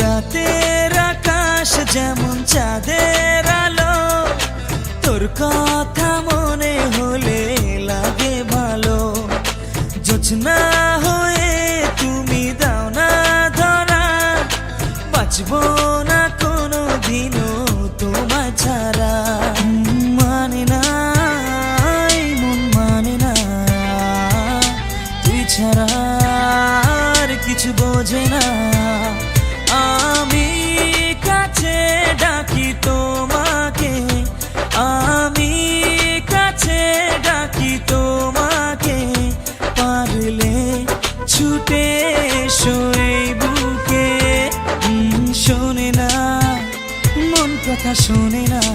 রাতের আকাশ যেমন চাঁদের আলো, তোর কথা মনে হলে লাগে ভালো। যোজনা হয়ে তুমি দাও না ধরা, বাঁচব না কোনো দিনও তোমার ছাড়া। মানে না, মন মানে না, তুই ছাড়া কিছু বোঝে না। ছুটে এসো বুকে। শোনে না মন কথা শোনে না।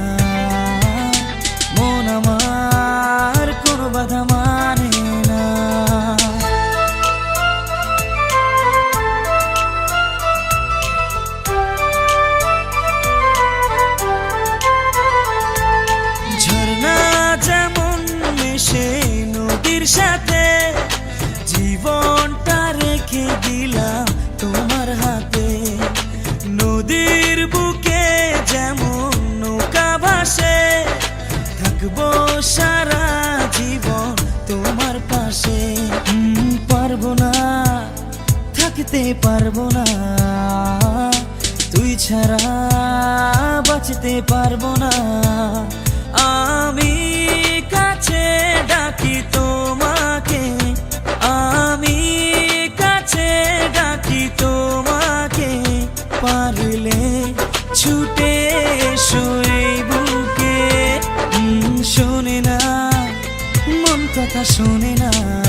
ভাসে থাকব সারা জীবন তোমার পাশে। পারব না, থাকতে পারব না। তুই ছাড়া বাঁচতে পারব না। আমি কাছে ডাকি তোমাকে, আমি কাছে ডাকি তোমাকে। পারলে ছুটে কথা শোনে না।